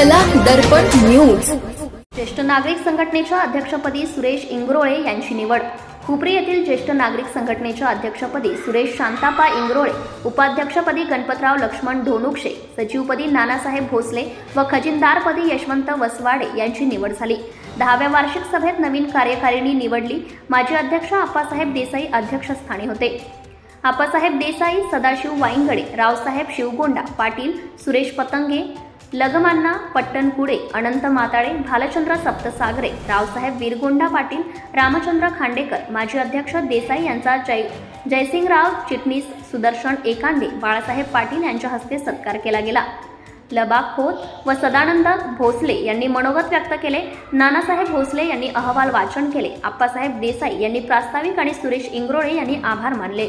दर्पण news. ज्येष्ठ नागरिक संघटनेच्या अध्यक्षपदी सुरेश इंगरोळे यांची निवड. हुपरी येथील ज्येष्ठ नागरिक संघटनेच्या अध्यक्षपदी सुरेश शांतापा इंगरोळे उपाध्यक्षपदी गणपतराव लक्ष्मण ढोनुक्षे सचिवपदी नानासाहेब भोसले व खजिनदारपदी यशवंत वसवाडे यांची निवड झाली. दहाव्या वार्षिक सभेत नवीन कार्यकारिणी निवडली. माजी अध्यक्ष आप्पासाहेब देसाई अध्यक्षस्थानी होते. आप्पासाहेब देसाई सदाशिव वाईंगडे रावसाहेब शिवगोंडा पाटील सुरेश पतंगे लगमांना पट्टणकुडे अनंत माताळे भालचंद्र सप्तसागरे रावसाहेब वीरगोंडा पाटील रामचंद्र खांडेकर माजी अध्यक्ष देसाई यांचा जय जयसिंगराव चिटणीस सुदर्शन एकांदे बाळासाहेब पाटील यांच्या हस्ते सत्कार केला गेला. लबा खोत व सदानंद भोसले यांनी मनोगत व्यक्त केले. नानासाहेब भोसले यांनी अहवाल वाचन केले. आप्पासाहेब देसाई यांनी प्रास्ताविक आणि सुरेश इंगरोळे यांनी आभार मानले.